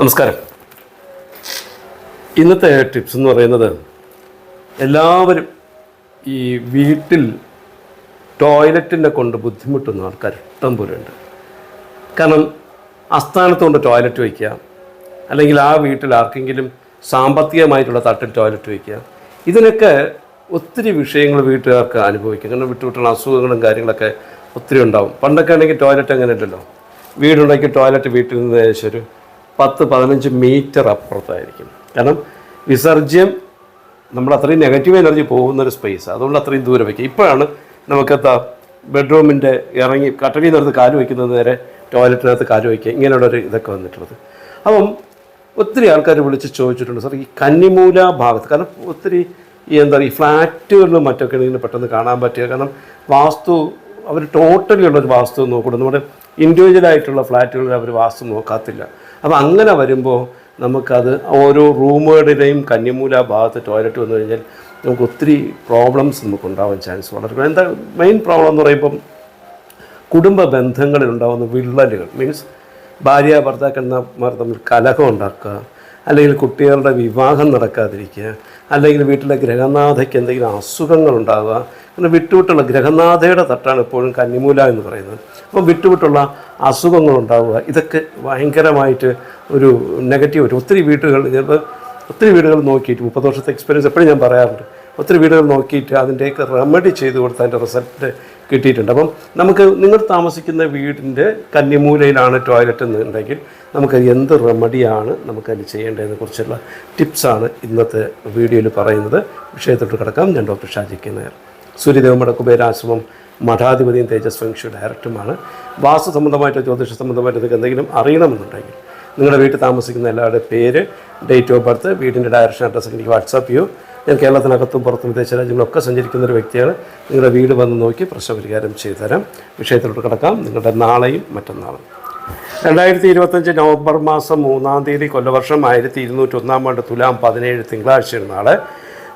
നമസ്കാരം. ഇന്നത്തെ ടിപ്സ് എന്ന് പറയുന്നത് എല്ലാവരും ഈ വീട്ടിൽ ടോയ്ലറ്റിനെ കൊണ്ട് ബുദ്ധിമുട്ടുന്ന ആൾക്കാർ ഇഷ്ടം പോലെ ഉണ്ട്. കാരണം അസ്ഥാനത്തുകൊണ്ട് ടോയ്ലറ്റ് വയ്ക്കുക അല്ലെങ്കിൽ ആ വീട്ടിൽ ആർക്കെങ്കിലും സാമ്പത്തികമായിട്ടുള്ള തട്ടിൽ ടോയ്ലറ്റ് വയ്ക്കുക ഇതിനൊക്കെ ഒത്തിരി വിഷയങ്ങൾ വീട്ടുകാർക്ക് അനുഭവിക്കും. കാരണം വിട്ടുവിട്ടുള്ള അസുഖങ്ങളും കാര്യങ്ങളൊക്കെ ഒത്തിരി ഉണ്ടാവും. പണ്ടൊക്കെ ആണെങ്കിൽ ടോയ്ലറ്റ് അങ്ങനെ ഇല്ലല്ലോ. വീടുണ്ടാക്കി ടോയ്ലറ്റ് വീട്ടിൽ നിന്ന് ഒരു പത്ത് പതിനഞ്ച് മീറ്റർ അപ്പുറത്തായിരിക്കും. കാരണം വിസർജ്യം നമ്മൾ അത്രയും നെഗറ്റീവ് എനർജി പോകുന്നൊരു സ്പേസ് അതുകൊണ്ട് അത്രയും ദൂരം വയ്ക്കുക. ഇപ്പോഴാണ് നമുക്കെത്താ ബെഡ്റൂമിന്റെ ഇറങ്ങി കട്ടലിൽ നിന്നെടുത്ത് കാൽ വയ്ക്കുന്നത് നേരെ ടോയ്ലറ്റിനകത്ത് കാൽ വയ്ക്കുക. ഇങ്ങനെയുള്ളൊരു ഇതൊക്കെ വന്നിട്ടുള്ളത്. അപ്പം ഒത്തിരി ആൾക്കാർ വിളിച്ച് ചോദിച്ചിട്ടുണ്ട് സാർ ഈ കന്നിമൂല ഭാഗത്ത് കാരണം ഒത്തിരി ഈ എന്താ പറയുക ഈ ഫ്ലാറ്റുകളിലും മറ്റൊക്കെ ഇങ്ങനെ പെട്ടെന്ന് കാണാൻ പറ്റുക. കാരണം വാസ്തു അവർ ടോട്ടലി ഉള്ളൊരു വാസ്തു നോക്കണം നമ്മുടെ ഇൻഡിവിജ്വലായിട്ടുള്ള ഫ്ലാറ്റുകളിൽ അവർ വാസ്തു നോക്കാത്തില്ല. അപ്പോൾ അങ്ങനെ വരുമ്പോൾ നമുക്കത് ഓരോ റൂമുകളുടെയും കന്നിമൂല ഭാഗത്ത് ടോയ്ലറ്റ് വന്നു കഴിഞ്ഞാൽ നമുക്ക് ഒത്തിരി പ്രോബ്ലംസ് നമുക്ക് ഉണ്ടാവാൻ ചാൻസ് വളരെ എന്താ മെയിൻ പ്രോബ്ലം എന്ന് പറയുമ്പം കുടുംബ ബന്ധങ്ങളിൽ ഉണ്ടാകുന്ന വിള്ളലുകൾ. മീൻസ് ഭാര്യ ഭർത്താക്കന്മാർ തമ്മിൽ കലഹം ഉണ്ടാക്കുക അല്ലെങ്കിൽ കുട്ടികളുടെ വിവാഹം നടക്കാതിരിക്കുക അല്ലെങ്കിൽ വീട്ടിലെ ഗ്രഹനാഥയ്ക്ക് എന്തെങ്കിലും അസുഖങ്ങൾ ഉണ്ടാകുക അങ്ങനെ വിട്ടുവിട്ടുള്ള ഗ്രഹനാഥയുടെ തട്ടാണ് ഇപ്പോഴും കന്നിമൂല എന്ന് പറയുന്നത്. അപ്പം വിട്ടുവിട്ടുള്ള അസുഖങ്ങളുണ്ടാവുക ഇതൊക്കെ ഭയങ്കരമായിട്ട് ഒരു നെഗറ്റീവ് ഒരു ഒത്തിരി വീടുകൾ ചിലപ്പോൾ ഒത്തിരി വീടുകൾ നോക്കിയിട്ട് മുപ്പത് വർഷത്തെ എക്സ്പീരിയൻസ് എപ്പോഴും ഞാൻ പറയാറുണ്ട്. ഒത്തിരി വീടുകൾ നോക്കിയിട്ട് അതിന്റെയൊക്കെ റെമഡി ചെയ്ത് കൊടുത്ത് അതിന്റെ റിസൾട്ട് കിട്ടിയിട്ടുണ്ട്. അപ്പം നമുക്ക് നിങ്ങൾ താമസിക്കുന്ന വീടിന്റെ കന്നിമൂലയിലാണ് ടോയ്ലറ്റ് എന്നുണ്ടെങ്കിൽ നമുക്ക് എന്ത് റെമഡിയാണ് നമുക്കതിന് ചെയ്യേണ്ടതിനെ കുറിച്ചുള്ള ടിപ്സാണ് ഇന്നത്തെ വീഡിയോയിൽ പറയുന്നത്. വിഷയത്തോട്ട് കിടക്കാം. ഞാൻ ഡോക്ടർ ഷാജി നായർ സൂര്യദേവമട കുബേരാശ്രമം മഠാധിപതിയും തേജസ് ഡയറക്ടറുമാണ്. വാസ്തു സംബന്ധമായിട്ടോ ജ്യോതിഷ സംബന്ധമായിട്ടോ നിങ്ങൾക്ക് എന്തെങ്കിലും അറിയണമെന്നുണ്ടെങ്കിൽ നിങ്ങളുടെ വീട്ടിൽ താമസിക്കുന്ന എല്ലാവരുടെ പേര് ഡേറ്റ് ഓഫ് ബർത്ത് വീടിന്റെ ഡയറക്ഷൻ അഡ്രസ്സ് എനിക്ക് വാട്സാപ്പ് ചെയ്യൂ. ഞാൻ കേരളത്തിനകത്തും പുറത്തും വിദേശ രാജ്യങ്ങളൊക്കെ സഞ്ചരിക്കുന്ന ഒരു വ്യക്തിയാണ്. നിങ്ങളുടെ വീട് വന്ന് നോക്കി പ്രശ്ന പരിഹാരം ചെയ്തു തരാം വിഷയത്തിലോട്ട് കിടക്കാം. നിങ്ങളുടെ നാളെയും മറ്റന്നാളും. രണ്ടായിരത്തി ഇരുപത്തഞ്ച് നവംബർ മാസം മൂന്നാം തീയതി കൊല്ലവർഷം ആയിരത്തി ഇരുന്നൂറ്റി ഒന്നാം ആണ്ട് തുലാം പതിനേഴ് തിങ്കളാഴ്ച നാളെ.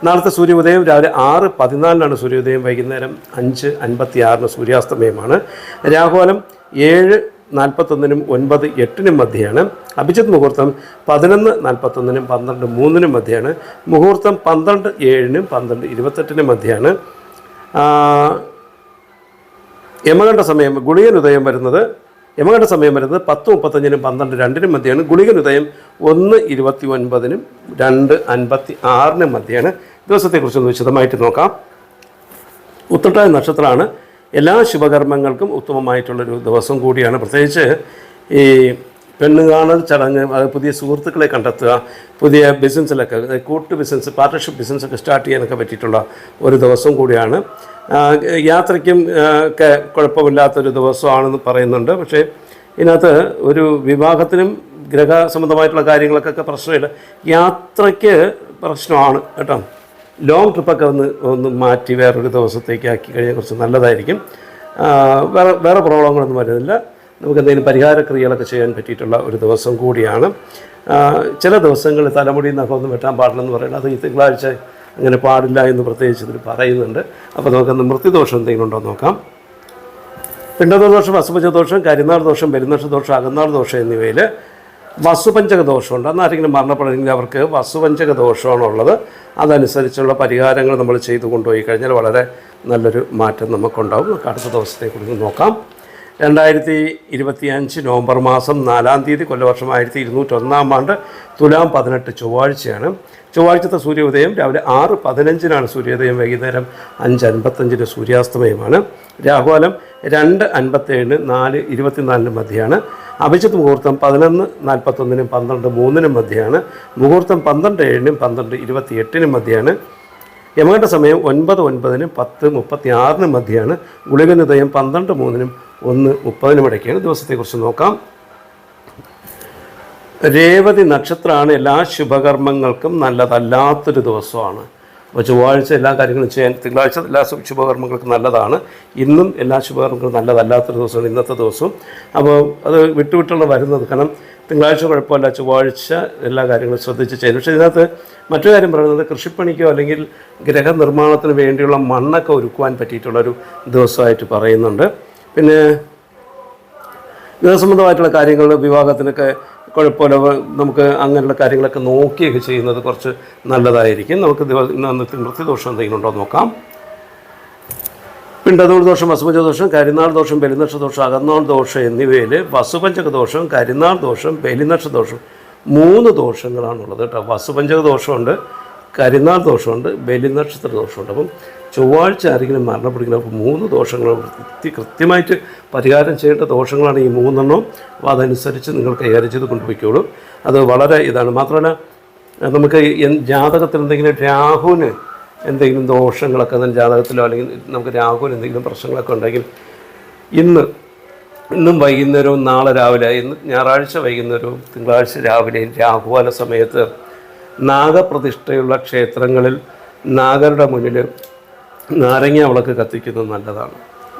നാളത്തെ സൂര്യോദയം രാവിലെ ആറ് പതിനാലിനാണ് സൂര്യോദയം വൈകുന്നേരം അഞ്ച് അൻപത്തി ആറിന് സൂര്യാസ്തമയമാണ്. രാഹുലം ഏഴ് നാൽപ്പത്തൊന്നിനും ഒൻപത് എട്ടിനും മധ്യയാണ്. അഭിജിത് മുഹൂർത്തം പതിനൊന്ന് നാൽപ്പത്തൊന്നിനും പന്ത്രണ്ട് മൂന്നിനും മധ്യയാണ്. മുഹൂർത്തം പന്ത്രണ്ട് ഏഴിനും പന്ത്രണ്ട് ഇരുപത്തെട്ടിനും മധ്യയാണ്. യമകണ്ഠ സമയം ഗുളികൻ ഉദയം വരുന്നത് യമകണ്ഠ സമയം വരുന്നത് പത്ത് മുപ്പത്തഞ്ചിനും പന്ത്രണ്ട് രണ്ടിനും മധ്യയാണ്. ഗുളികൻ ഉദയം ഒന്ന് ഇരുപത്തി ഒൻപതിനും രണ്ട് അൻപത്തി ആറിനും മധ്യയാണ്. ദിവസത്തെക്കുറിച്ചൊന്ന് വിശദമായിട്ട് നോക്കാം. ഉത്രട്ടായ നക്ഷത്രമാണ്. എല്ലാ ശുഭകർമ്മങ്ങൾക്കും ഉത്തമമായിട്ടുള്ളൊരു ദിവസം കൂടിയാണ്. പ്രത്യേകിച്ച് ഈ പെണ്ണ് കാണൽ ചടങ്ങ് പുതിയ സുഹൃത്തുക്കളെ കണ്ടെത്തുക പുതിയ ബിസിനസ്സിലൊക്കെ കൂട്ട് ബിസിനസ് പാർട്ട്ണർഷിപ്പ് ബിസിനസ്സൊക്കെ സ്റ്റാർട്ട് ചെയ്യാനൊക്കെ പറ്റിയിട്ടുള്ള ഒരു ദിവസം കൂടിയാണ്. യാത്രയ്ക്കും ഒക്കെ കുഴപ്പമില്ലാത്തൊരു ദിവസമാണെന്ന് പറയുന്നുണ്ട്. പക്ഷേ ഇതിനകത്ത് ഒരു വിവാഹത്തിനും ഗ്രഹ സംബന്ധമായിട്ടുള്ള കാര്യങ്ങൾക്കൊക്കെ പ്രശ്നമില്ല. യാത്രയ്ക്ക് പ്രശ്നമാണ് കേട്ടോ. ലോങ് ട്രിപ്പൊക്കെ ഒന്ന് ഒന്ന് മാറ്റി വേറൊരു ദിവസത്തേക്ക് ആക്കി കഴിഞ്ഞാൽ കുറച്ച് നല്ലതായിരിക്കും. വേറെ വേറെ പ്രോബ്ലങ്ങളൊന്നും വരുന്നില്ല. നമുക്ക് എന്തെങ്കിലും പരിഹാരക്രിയകളൊക്കെ ചെയ്യാൻ പറ്റിയിട്ടുള്ള ഒരു ദിവസം കൂടിയാണ്. ചില ദിവസങ്ങളിൽ തലമുടി നഖമൊന്നും വെട്ടാൻ പാടില്ലെന്ന് പറയുന്നത് അത് ഈ തിങ്കളാഴ്ച അങ്ങനെ പാടില്ല എന്ന് പ്രത്യേകിച്ച് ഇതിൽ പറയുന്നുണ്ട്. അപ്പോൾ നമുക്ക് നമുക്കൊന്ന് മൃത്യുദോഷം എന്തെങ്കിലും ഉണ്ടോ നോക്കാം. പിണ്ടദോഷം ദോഷം കരിനാൾ ദോഷം പെരുന്നക്ഷ ദോഷം അകന്നാൾ ദോഷം എന്നിവയിൽ വസുപഞ്ചക ദോഷമുണ്ട് അന്ന് ആരെങ്കിലും മരണപ്പെടുന്നെങ്കിൽ അവർക്ക് വസുപഞ്ചക ദോഷമാണുള്ളത് അതനുസരിച്ചുള്ള പരിഹാരങ്ങൾ നമ്മൾ ചെയ്തു കൊണ്ടുപോയി കഴിഞ്ഞാൽ വളരെ നല്ലൊരു മാറ്റം നമുക്കുണ്ടാവും. നമുക്ക് അടുത്ത ദിവസത്തെക്കുറിച്ച് നോക്കാം. രണ്ടായിരത്തി ഇരുപത്തി അഞ്ച് നവംബർ മാസം നാലാം തീയതി കൊല്ലവർഷം ആയിരത്തി ഇരുന്നൂറ്റൊന്നാം ആണ്ട് തുലാം പതിനെട്ട് ചൊവ്വാഴ്ചയാണ്. ചൊവ്വാഴ്ചത്തെ സൂര്യോദയം രാവിലെ ആറ് പതിനഞ്ചിനാണ്. സൂര്യോദയം വൈകുന്നേരം അഞ്ച് അൻപത്തഞ്ചിന് സൂര്യാസ്തമയമാണ്. രാഹുവാലം രണ്ട് അൻപത്തേഴിന് നാല് ഇരുപത്തിനാലിന് മധ്യയാണ് അഭിജിത്ത് മുഹൂർത്തം പതിനൊന്ന് നാൽപ്പത്തൊന്നിനും പന്ത്രണ്ട് മൂന്നിനും മധ്യയാണ് മുഹൂർത്തം പന്ത്രണ്ട് ഏഴിനും പന്ത്രണ്ട് ഇരുപത്തി എട്ടിനും മധ്യയാണ് യമകണ്ഠ സമയം ഒൻപത് ഒൻപതിനും പത്ത് മുപ്പത്തി ആറിനും മധ്യയാണ് ഗുളികനുദയം പന്ത്രണ്ട് മൂന്നിനും ഒന്ന് മുപ്പതിനും ഇടയ്ക്കാണ്. ദിവസത്തെക്കുറിച്ച് നോക്കാം. രേവതി നക്ഷത്രമാണ് എല്ലാ ശുഭകർമ്മങ്ങൾക്കും നല്ലതല്ലാത്തൊരു ദിവസമാണ്. അപ്പോൾ ചൊവ്വാഴ്ച എല്ലാ കാര്യങ്ങളും ചെയ്യാൻ തിങ്കളാഴ്ച എല്ലാ ശുഭകർമ്മങ്ങൾക്കും നല്ലതാണ്. ഇന്നും എല്ലാ ശുഭകർമ്മങ്ങൾക്കും നല്ലതല്ലാത്തൊരു ദിവസമാണ് ഇന്നത്തെ ദിവസവും അപ്പോൾ അത് വിട്ടുവിട്ടുള്ള വരുന്നത് കാരണം തിങ്കളാഴ്ച കുഴപ്പമില്ല ചൊവ്വാഴ്ച എല്ലാ കാര്യങ്ങളും ശ്രദ്ധിച്ച് ചെയ്തു. പക്ഷേ ഇതിനകത്ത് മറ്റൊരു കാര്യം പറയുന്നത് കൃഷിപ്പണിക്കോ അല്ലെങ്കിൽ ഗ്രഹനിർമ്മാണത്തിന് വേണ്ടിയുള്ള മണ്ണൊക്കെ ഒരുക്കുവാൻ പറ്റിയിട്ടുള്ളൊരു ദിവസമായിട്ട് പറയുന്നുണ്ട്. പിന്നെ ഗൃഹസംബന്ധമായിട്ടുള്ള കാര്യങ്ങൾ വിവാഹത്തിനൊക്കെ കുഴപ്പമില്ല നമുക്ക് അങ്ങനെയുള്ള കാര്യങ്ങളൊക്കെ നോക്കിയൊക്കെ ചെയ്യുന്നത് കുറച്ച് നല്ലതായിരിക്കും. നമുക്ക് അന്നത്തെ മൃത്യുദോഷം എന്തെങ്കിലും ഉണ്ടോ നോക്കാം. പിണ്ടതൂർ ദോഷം വസുപഞ്ച ദോഷം കരിനാൾ ദോഷം ബലിനക്ഷ ദോഷം അകന്നാൾ ദോഷം എന്നിവയിൽ വസുപഞ്ചക ദോഷം കരിനാൾ ദോഷം ബലിനക്ഷ ദോഷം മൂന്ന് ദോഷങ്ങളാണുള്ളത് കേട്ടോ. വസുപഞ്ചക ദോഷമുണ്ട് കരിനാൾ ദോഷമുണ്ട് ബലിനക്ഷത്ര ദോഷമുണ്ട്. അപ്പം ചൊവ്വാഴ്ച ആരെങ്കിലും മരണപ്പെടുകയും അപ്പോൾ മൂന്ന് ദോഷങ്ങൾ കൃത്യ കൃത്യമായിട്ട് പരിഹാരം ചെയ്യേണ്ട ദോഷങ്ങളാണ് ഈ മൂന്നെണ്ണം. അപ്പോൾ അതനുസരിച്ച് നിങ്ങൾ കൈകാര്യം ചെയ്ത് കൊണ്ടുപോയിക്കോളൂ. അത് വളരെ ഇതാണ്. മാത്രമല്ല നമുക്ക് ജാതകത്തിൽ എന്തെങ്കിലും രാഹുവിന് എന്തെങ്കിലും ദോഷങ്ങളൊക്കെ ജാതകത്തിലോ അല്ലെങ്കിൽ നമുക്ക് രാഹുവിന് എന്തെങ്കിലും പ്രശ്നങ്ങളൊക്കെ ഉണ്ടെങ്കിൽ ഇന്ന് ഇന്നും വൈകുന്നേരവും നാളെ രാവിലെ ഇന്ന് ഞായറാഴ്ച വൈകുന്നേരവും തിങ്കളാഴ്ച രാവിലെ രാഹുവാല സമയത്ത് നാഗപ്രതിഷ്ഠയുള്ള ക്ഷേത്രങ്ങളിൽ നാഗരുടെ മുന്നിൽ നാരങ്ങ വിളക്ക് കത്തിക്കുന്നത് നല്ലതാണ്.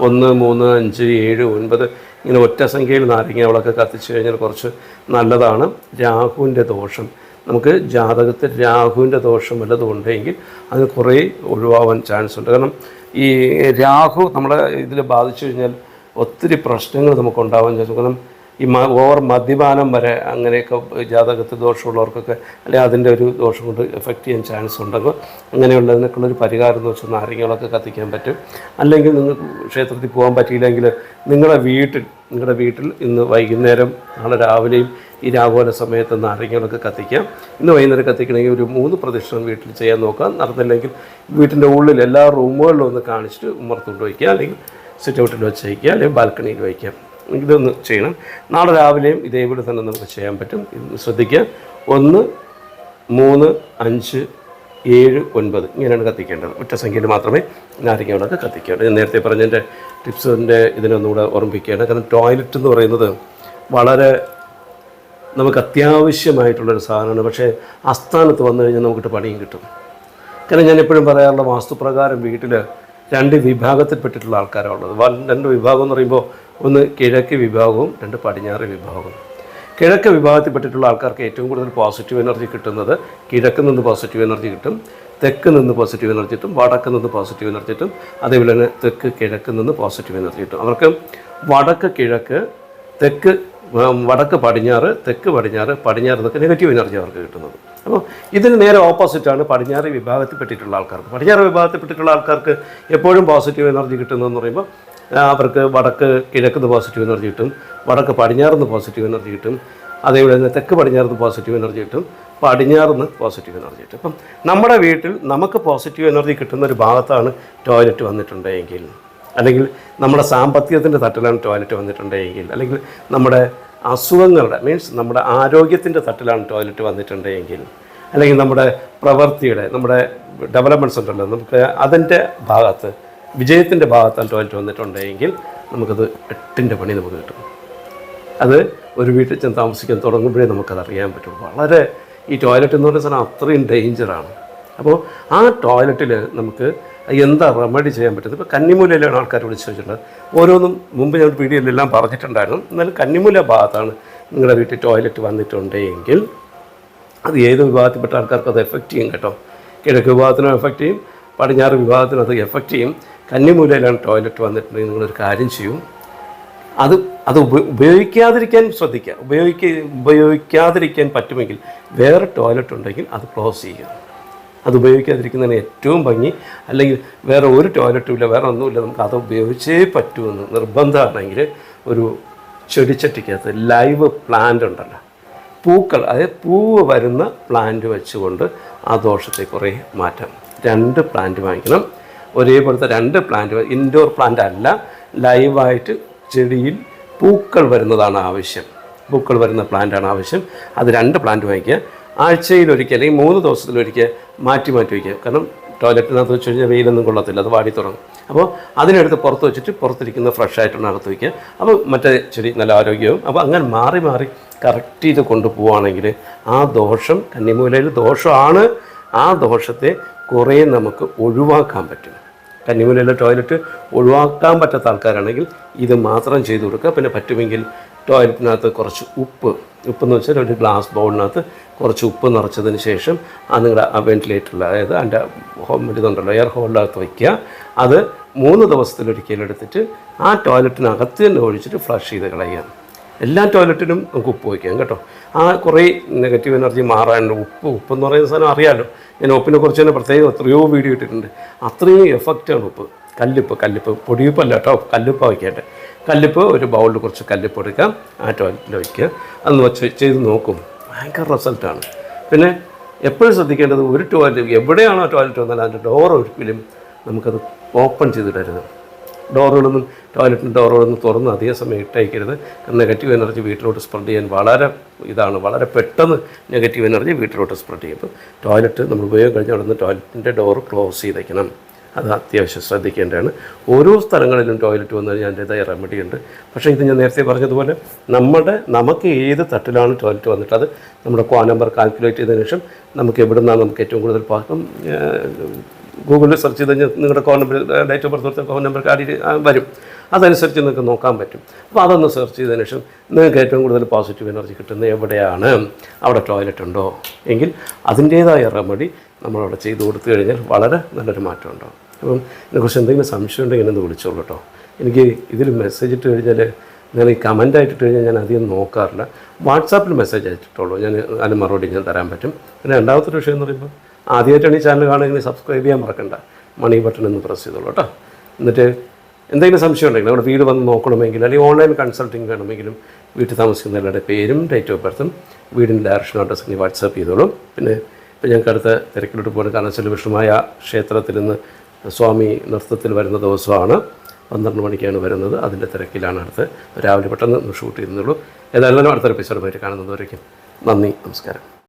ഒന്ന് മൂന്ന് അഞ്ച് ഏഴ് ഒൻപത് ഇങ്ങനെ ഒറ്റ സംഖ്യയിൽ നാരങ്ങ വിളക്ക് കത്തിച്ചു കഴിഞ്ഞാൽ കുറച്ച് നല്ലതാണ്. രാഹുവിന്റെ ദോഷം. നമുക്ക് ജാതകത്തിൽ രാഹുവിന്റെ ദോഷം വല്ലതും ഉണ്ടെങ്കിൽ അത് കുറേ ഒഴിവാവാൻ ചാൻസ് ഉണ്ട്. കാരണം ഈ രാഹു നമ്മളെ ഇതിൽ ബാധിച്ചു കഴിഞ്ഞാൽ ഒത്തിരി പ്രശ്നങ്ങൾ നമുക്ക് ഉണ്ടാവാൻ ചാൻസ് കാരണം ഈ ഓവർ മദ്യപാനം വരെ അങ്ങനെയൊക്കെ ജാതകത്തിൽ ദോഷമുള്ളവർക്കൊക്കെ അല്ലെങ്കിൽ അതിന്റെ ഒരു ദോഷം കൊണ്ട് എഫക്റ്റ് ചെയ്യാൻ ചാൻസ് ഉണ്ടെങ്കിൽ അങ്ങനെയുള്ളതിനൊക്കെയുള്ളൊരു പരിഹാരം എന്ന് വെച്ചാൽ നാരങ്ങകളൊക്കെ കത്തിക്കാൻ പറ്റും. അല്ലെങ്കിൽ നിങ്ങൾക്ക് ക്ഷേത്രത്തിൽ പോകാൻ പറ്റിയില്ലെങ്കിൽ നിങ്ങളുടെ വീട്ടിൽ നിങ്ങളുടെ വീട്ടിൽ ഇന്ന് വൈകുന്നേരം നാളെ രാവിലെയും ഈ രാഘോല സമയത്ത് നാരങ്ങകളൊക്കെ കത്തിക്കാം. ഇന്ന് വൈകുന്നേരം കത്തിക്കണമെങ്കിൽ ഒരു മൂന്ന് പ്രദക്ഷിണം വീട്ടിൽ ചെയ്യാൻ നോക്കാം. നടന്നില്ലെങ്കിൽ വീട്ടിന്റെ ഉള്ളിൽ എല്ലാ റൂമുകളിലും ഒന്ന് കാണിച്ചിട്ട് ഉമ്മർത്തുകൊണ്ട് വയ്ക്കുക അല്ലെങ്കിൽ സിറ്റ് ഔട്ടിൽ വെച്ച് വയ്ക്കുക അല്ലെങ്കിൽ ബാൽക്കണിയിൽ വയ്ക്കാം. ഇതൊന്ന് ചെയ്യണം. നാളെ രാവിലെയും ഇതേപോലെ തന്നെ നമുക്ക് ചെയ്യാൻ പറ്റും. ശ്രദ്ധിക്കുക. ഒന്ന് മൂന്ന് അഞ്ച് ഏഴ് ഒൻപത്. ഇങ്ങനെയാണ് കത്തിക്കേണ്ടത്. ഒറ്റ സംഖ്യയിൽ മാത്രമേ നാരങ്ങയോടൊക്കെ കത്തിക്കേണ്ടത് ഞാൻ നേരത്തെ പറഞ്ഞ പറഞ്ഞതിന്റെ ടിപ്സിന്റെ ഇതിനൊന്നുകൂടെ ഓർമ്മിപ്പിക്കുകയാണ്. കാരണം ടോയ്ലറ്റ് എന്ന് പറയുന്നത് വളരെ നമുക്ക് അത്യാവശ്യമായിട്ടുള്ളൊരു സാധനമാണ്. പക്ഷേ ആസ്ഥാനത്ത് വന്നു കഴിഞ്ഞാൽ നമുക്കിട്ട് പണിയും കിട്ടും. കാരണം ഞാൻ എപ്പോഴും പറയാറുള്ള വാസ്തുപ്രകാരം വീട്ടിൽ രണ്ട് വിഭാഗത്തിൽപ്പെട്ടിട്ടുള്ള ആൾക്കാരാണ് ഉള്ളത്. രണ്ട് വിഭാഗം എന്ന് പറയുമ്പോൾ ഒന്ന് കിഴക്ക് വിഭാഗവും രണ്ട് പടിഞ്ഞാറ് വിഭാഗവും. കിഴക്ക് വിഭാഗത്തിൽപ്പെട്ടിട്ടുള്ള ആൾക്കാർക്ക് ഏറ്റവും കൂടുതൽ പോസിറ്റീവ് എനർജി കിട്ടുന്നത് കിഴക്ക് നിന്ന് പോസിറ്റീവ് എനർജി കിട്ടും തെക്ക് നിന്ന് പോസിറ്റീവ് എനർജി കിട്ടും വടക്ക് നിന്ന് പോസിറ്റീവ് എനർജി കിട്ടും അതേപോലെ തന്നെ തെക്ക് കിഴക്ക് നിന്ന് പോസിറ്റീവ് എനർജി കിട്ടും. അവർക്ക് വടക്ക് കിഴക്ക് തെക്ക് വടക്ക് പടിഞ്ഞാറ് തെക്ക് പടിഞ്ഞാറ് പടിഞ്ഞാറ് എന്നൊക്കെ നെഗറ്റീവ് എനർജി അവർക്ക് കിട്ടുന്നത്. അപ്പോൾ ഇതിന് നേരെ ഓപ്പോസിറ്റാണ് പടിഞ്ഞാറ് വിഭാഗത്തിൽപ്പെട്ടിട്ടുള്ള ആൾക്കാർക്ക്. പടിഞ്ഞാറ് വിഭാഗത്തിൽപ്പെട്ടിട്ടുള്ള ആൾക്കാർക്ക് എപ്പോഴും പോസിറ്റീവ് എനർജി കിട്ടുന്നതെന്ന് പറയുമ്പോൾ അവർക്ക് വടക്ക് കിഴക്കുന്ന് പോസിറ്റീവ് എനർജി കിട്ടും വടക്ക് പടിഞ്ഞാറുന്ന് പോസിറ്റീവ് എനർജി കിട്ടും അതേപോലെ തന്നെ തെക്ക് പടിഞ്ഞാറുന്ന് പോസിറ്റീവ് എനർജി കിട്ടും പടിഞ്ഞാറുന്ന് പോസിറ്റീവ് എനർജി കിട്ടും. അപ്പം നമ്മുടെ വീട്ടിൽ നമുക്ക് പോസിറ്റീവ് എനർജി കിട്ടുന്ന ഒരു ഭാഗത്താണ് ടോയ്ലറ്റ് വന്നിട്ടുണ്ടെങ്കിൽ അല്ലെങ്കിൽ നമ്മുടെ സാമ്പത്തികത്തിന്റെ തട്ടിലാണ് ടോയ്ലറ്റ് വന്നിട്ടുണ്ടെങ്കിൽ അല്ലെങ്കിൽ നമ്മുടെ അസുഖങ്ങളുടെ മീൻസ് നമ്മുടെ ആരോഗ്യത്തിന്റെ തട്ടിലാണ് ടോയ്ലറ്റ് വന്നിട്ടുണ്ടെങ്കിൽ അല്ലെങ്കിൽ നമ്മുടെ പ്രവൃത്തിയുടെ നമ്മുടെ ഡെവലപ്മെന്റ്സ് ഉണ്ടല്ലോ നമുക്ക് അതിന്റെ ഭാഗത്ത് വിജയത്തിന്റെ ഭാഗത്താണ് ടോയ്ലറ്റ് വന്നിട്ടുണ്ടെങ്കിൽ നമുക്കത് എട്ടിന്റെ പണി നമുക്ക് കിട്ടും. അത് ഒരു വീട്ടിൽ ചെന്ന് താമസിക്കാൻ തുടങ്ങുമ്പോഴേ നമുക്കത് അറിയാൻ പറ്റും വളരെ ഈ ടോയ്ലറ്റ് എന്ന് പറയുന്ന സാധനം അത്രയും ഡേഞ്ചറാണ് അപ്പോൾ ആ ടോയ്ലറ്റിൽ നമുക്ക് എന്താ റെമഡി ചെയ്യാൻ പറ്റുന്നത്? ഇപ്പോൾ കന്നിമൂലയിലാണ് ആൾക്കാർ വിളിച്ചു വെച്ചിട്ടുള്ളത് ഓരോന്നും മുമ്പ് ഞാൻ വീഡിയോയിലെല്ലാം പറഞ്ഞിട്ടുണ്ടായിരുന്നു. എന്നാലും കന്നിമൂല ഭാഗത്താണ് നിങ്ങളുടെ വീട്ടിൽ ടോയ്ലറ്റ് വന്നിട്ടുണ്ടെങ്കിൽ അത് ഏത് വിഭാഗത്തിൽപ്പെട്ട ആൾക്കാർക്ക് അത് എഫക്റ്റ് ചെയ്യും കേട്ടോ. കിഴക്ക് വിഭാഗത്തിനും എഫക്റ്റ് ചെയ്യും പടിഞ്ഞാറ് വിഭാഗത്തിനും അത് എഫക്റ്റ് ചെയ്യും. കന്നിമൂലയിലാണ് ടോയ്ലറ്റ് വന്നിട്ടുണ്ടെങ്കിൽ നിങ്ങളൊരു കാര്യം ചെയ്യും. അത് അത് ഉപ- ഉപയോഗിക്കാതിരിക്കാൻ ശ്രദ്ധിക്കുക. ഉപയോഗിക്ക ഉപയോഗിക്കാതിരിക്കാൻ പറ്റുമെങ്കിൽ വേറെ ടോയ്ലറ്റ് ഉണ്ടെങ്കിൽ അത് ക്ലോസ് ചെയ്യുക. അത് ഉപയോഗിക്കാതിരിക്കുന്നതിന് ഏറ്റവും ഭംഗി. അല്ലെങ്കിൽ വേറെ ഒരു ടോയ്ലറ്റും ഇല്ല വേറെ ഒന്നുമില്ല നമുക്ക് അത് ഉപയോഗിച്ചേ പറ്റുമെന്ന് നിർബന്ധമാണെങ്കിൽ ഒരു ചെടിച്ചട്ടിക്കകത്ത് ലൈവ് പ്ലാന്റ് ഉണ്ടല്ലോ. പൂക്കൾ അതായത് പൂവ് വരുന്ന പ്ലാന്റ് വെച്ചുകൊണ്ട് ആ ദോഷത്തെ കുറേ മാറ്റാം. രണ്ട് പ്ലാന്റ് വാങ്ങിക്കണം. ഒരേപോലത്തെ രണ്ട് പ്ലാന്റ് ഇൻഡോർ പ്ലാന്റ് അല്ല ലൈവായിട്ട് ചെടിയിൽ പൂക്കൾ വരുന്നതാണ് ആവശ്യം. പൂക്കൾ വരുന്ന പ്ലാന്റാണ് ആവശ്യം. അത് രണ്ട് പ്ലാന്റ് വാങ്ങിക്കുക. ആഴ്ചയിൽ ഒരിക്കൽ അല്ലെങ്കിൽ മൂന്ന് ദിവസത്തിലൊരിക്കൽ മാറ്റി മാറ്റി വയ്ക്കുക. കാരണം ടോയ്ലറ്റിനകത്ത് വെച്ച് കഴിഞ്ഞാൽ വെയിലൊന്നും കൊള്ളത്തില്ല അത് വാടി തുടങ്ങും അപ്പോൾ അതിനെടുത്ത് പുറത്ത് വെച്ചിട്ട് പുറത്തിരിക്കുന്ന ഫ്രഷ് ആയിട്ടുള്ള അകത്ത് വയ്ക്കുക. അപ്പോൾ മറ്റേ ചെടി നല്ല ആരോഗ്യവും. അപ്പോൾ അങ്ങനെ മാറി മാറി കറക്റ്റ് ചെയ്ത് കൊണ്ടുപോവുകയാണെങ്കിൽ ആ ദോഷം കന്നിമൂലയിൽ ദോഷമാണ്. ആ ദോഷത്തെ കുറേ നമുക്ക് ഒഴിവാക്കാൻ പറ്റും. കന്നിമൂലയിലെ ടോയ്ലറ്റ് ഒഴിവാക്കാൻ പറ്റാത്ത ആൾക്കാരാണെങ്കിൽ ഇത് മാത്രം ചെയ്തു കൊടുക്കുക. പിന്നെ പറ്റുമെങ്കിൽ ടോയ്ലറ്റിനകത്ത് കുറച്ച് ഉപ്പ്. ഉപ്പെന്ന് വെച്ചാൽ ഒരു ഗ്ലാസ് ബൗളിനകത്ത് കുറച്ച് ഉപ്പ് നിറച്ചതിന് ശേഷം ആ നിങ്ങളുടെ ആ വെന്റിലേറ്ററിൽ അതായത് അതിന്റെ ഹോം ഇതുണ്ടല്ലോ എയർ ഹോളിനകത്ത് വയ്ക്കുക അത് മൂന്ന് ദിവസത്തിലൊരിക്കലെടുത്തിട്ട് ആ ടോയ്ലറ്റിനകത്ത് തന്നെ ഒഴിച്ചിട്ട് ഫ്ലഷ് ചെയ്ത് കളയുക. എല്ലാ ടോയ്ലറ്റിനും നമുക്ക് ഉപ്പ് വയ്ക്കാം കേട്ടോ. ആ കുറേ നെഗറ്റീവ് എനർജി മാറാനുള്ള ഉപ്പ് ഉപ്പ് എന്ന് പറയുന്ന സാധനം അറിയാമല്ലോ ഞാൻ ഉപ്പിനെ കുറിച്ച് തന്നെ പ്രത്യേകം എത്രയോ വീഡിയോ ഇട്ടിട്ടുണ്ട്. അത്രയും എഫക്റ്റാണ് ഉപ്പ്. കല്ലുപ്പ് കല്ലുപ്പ് പൊടിയുപ്പല്ല കേട്ടോ. കല്ലുപ്പ വയ്ക്കട്ടെ കല്ലുപ്പ് ഒരു ബൗളിൽ കുറച്ച് കല്ലിപ്പ് എടുക്കാം ആ ടോയ്ലറ്റിൽ വയ്ക്കുക അതൊന്ന് വെച്ച് ചെയ്ത് നോക്കും. ഭയങ്കര റിസൾട്ടാണ് പിന്നെ എപ്പോഴും ശ്രദ്ധിക്കേണ്ടത് ഒരു ടോയ്ലറ്റ് എവിടെയാണോ ടോയ്ലറ്റ് വന്നാലും അതിന്റെ ഡോർ ഒരിക്കലും നമുക്കത് ഓപ്പൺ ചെയ്തിടരുത്. ഡോറുകളൊന്നും ടോയ്ലറ്റിന്റെ ഡോറുകളൊന്നും തുറന്ന് അധിക സമയം ഇട്ടയക്കരുത്. നെഗറ്റീവ് എനർജി വീട്ടിലോട്ട് സ്പ്രെഡ് ചെയ്യാൻ വളരെ ഇതാണ്. വളരെ പെട്ടെന്ന് നെഗറ്റീവ് എനർജി വീട്ടിലോട്ട് സ്പ്രെഡ് ചെയ്യും. അപ്പോൾ ടോയ്ലറ്റ് നമ്മൾ ഉപയോഗം കഴിഞ്ഞ ഉടനെ ടോയ്ലറ്റിന്റെ ഡോർ ക്ലോസ് ചെയ്തേക്കണം. അത് അത്യാവശ്യം ശ്രദ്ധിക്കേണ്ടതാണ്. ഓരോ സ്ഥലങ്ങളിലും ടോയ്ലറ്റ് വന്നു കഴിഞ്ഞാൽ അതിന്റെതായ റെമഡി ഉണ്ട്. പക്ഷേ ഇത് ഞാൻ നേരത്തെ പറഞ്ഞതുപോലെ നമ്മുടെ നമുക്ക് ഏത് തട്ടിലാണ് ടോയ്ലറ്റ് വന്നിട്ട് അത് നമ്മുടെ കോ നമ്പർ കാൽക്കുലേറ്റ് ചെയ്തതിനു ശേഷം നമുക്ക് എവിടെ നിന്നാണ് നമുക്ക് ഏറ്റവും കൂടുതൽ പാകം ഗൂഗിളിൽ സെർച്ച് ചെയ്ത് കഴിഞ്ഞാൽ നിങ്ങളുടെ കോൺ നമ്പർ ഡേറ്റ് ഓഫ് ബർത്ത് കൊടുത്ത കോൾ നമ്പർ കാര്യം വരും. അതനുസരിച്ച് നിങ്ങൾക്ക് നോക്കാൻ പറ്റും. അപ്പോൾ അതൊന്ന് സെർച്ച് ചെയ്തതിന് ശേഷം നിങ്ങൾക്ക് ഏറ്റവും കൂടുതൽ പോസിറ്റീവ് എനർജി കിട്ടുന്നത് എവിടെയാണ്? അവിടെ ടോയ്ലറ്റ് ഉണ്ടോ? എങ്കിൽ അതിന്റേതായ റെമഡി നമ്മളവിടെ ചെയ്ത് കൊടുത്തു കഴിഞ്ഞാൽ വളരെ നല്ലൊരു മാറ്റം ഉണ്ടാവും അപ്പം ഇതിനെക്കുറിച്ച് എന്തെങ്കിലും സംശയം ഉണ്ടെങ്കിൽ എന്നെ വിളിച്ചോളൂ കേട്ടോ. എനിക്ക് ഇതിൽ മെസ്സേജ് ഇട്ട് കഴിഞ്ഞാൽ ഞാൻ ഈ കമന്റ് ആയിട്ട് ഇട്ട് കഴിഞ്ഞാൽ ഞാൻ അധികം നോക്കാറില്ല. വാട്സാപ്പിൽ മെസ്സേജ് അയച്ചിട്ടുള്ളൂ. ഞാൻ അതിന് മറുപടി ഞാൻ തരാൻ പറ്റും. പിന്നെ രണ്ടാമത്തെ വിഷയം എന്ന് പറയുമ്പോൾ ആദ്യമായിട്ടാണ് ഈ ചാനൽ കാണുകയാണെങ്കിൽ സബ്സ്ക്രൈബ് ചെയ്യാൻ മറക്കണ്ട. മണി ബട്ടൺ ഒന്ന് പ്രസ് ചെയ്തോളൂ കേട്ടോ. എന്നിട്ട് എന്തെങ്കിലും സംശയം ഉണ്ടെങ്കിൽ നമ്മുടെ വീട് വന്ന് നോക്കണമെങ്കിൽ അല്ലെങ്കിൽ ഓൺലൈൻ കൺസൾട്ടിങ് വേണമെങ്കിലും വീട്ടിൽ താമസിക്കുന്ന എല്ലാവരുടെ പേരും ഡേറ്റ് ഓഫ് ബർത്തും വീടിന്റെ ഡയറക്ഷൻ അഡ്രസ്സ് ഇനി വാട്സാപ്പ് ചെയ്തോളും. പിന്നെ ഇപ്പം ഞങ്ങൾക്ക് അടുത്ത തിരക്കിലോട്ട് പോകുന്ന കാരണം വെച്ചാൽ വിഷ്ണുമായ ക്ഷേത്രത്തിൽ നിന്ന് സ്വാമി നൃത്തത്തിൽ വരുന്ന ദിവസമാണ്. പന്ത്രണ്ട് മണിക്കാണ് വരുന്നത്. അതിന്റെ തിരക്കിലാണ് അടുത്ത്. രാവിലെ പെട്ടെന്ന് ഷൂട്ട് ചെയ്യുന്നുള്ളൂ ഏതായാലും അടുത്ത എപ്പിസോഡ് പോയിട്ട് കാണുന്നത് വരയ്ക്കും നന്ദി നമസ്കാരം.